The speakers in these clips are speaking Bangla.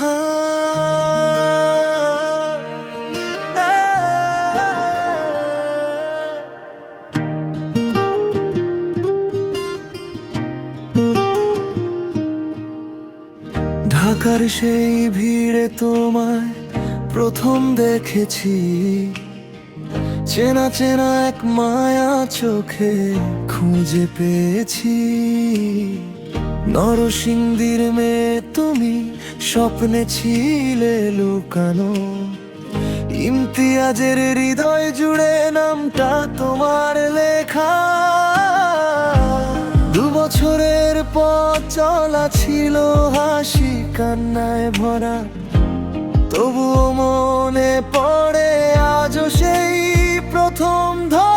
হ্যাঁ। ঢাকার সেই ভিড়ে তোমায় প্রথম দেখেছি। চেনা চেনা এক মায়া চোখে খুঁজে পেয়েছি। নরসিংদীর মেয়ে তুমি স্বপ্নে ছিলে লুকানো। ইমতিয়াজের হৃদয় জুড়ে নামটা তোমার লেখা। দু বছরের পথ চলা ছিল হাসি, কান্নায় ভরা। তবুও মনে পড়ে আজও সেই প্রথম ধরা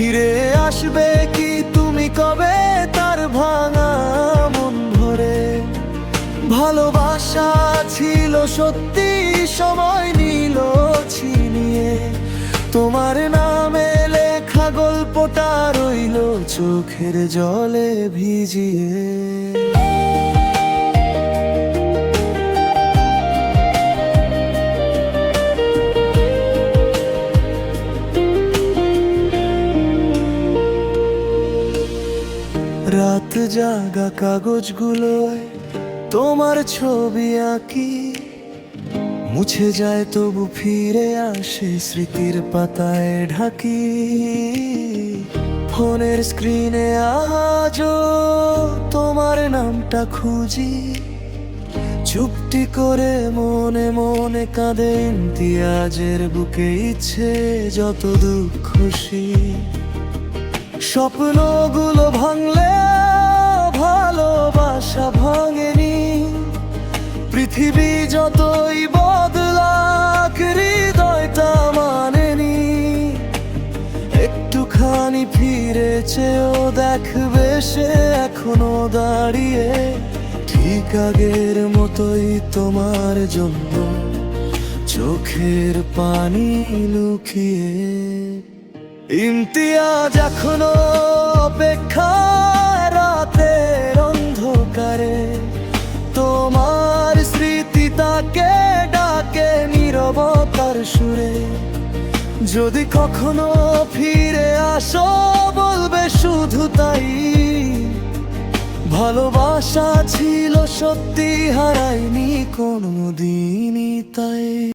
ফিরে আসবে কি তুমি কবে তার ভাঙা মন ভরে? ভালোবাসা ছিল সত্যি, সময় নিল ছিনিয়ে। তোমার নামে লেখা গল্পটা রইল চোখের জলে ভিজিয়ে। রাত জাগা কাগজগুলোয় তোমার ছবি আঁকি। মুছে যায় তবু ফিরে আসে স্মৃতির পাতায় ঢাকি। ফোনের স্ক্রিনে আজও তোমার নামটা খুঁজি। চুপটি করে মনে মনে কাঁদে ইমতিয়াজের বুকে ইচ্ছে যত দুঃখ খুশি। স্বপ্নগুলো ভাঙলে পৃথিবী যতই বদলাক, হৃদয়টা মানেনি। একটুখানি ফিরেছেও দেখবে সে এখনও দাঁড়িয়ে। ঠিক আগের মতোই তোমার জন্য চোখের পানি লুকিয়ে। ইমতিয়াজ এখনও অপেক্ষা ডাকে ডাকে নিরবতার সুরে। যদি কখনো ফিরে আসো, বলবে শুধু তাই। ভালোবাসা ছিল সত্যি হারাইনি কোনো দিনই তাই।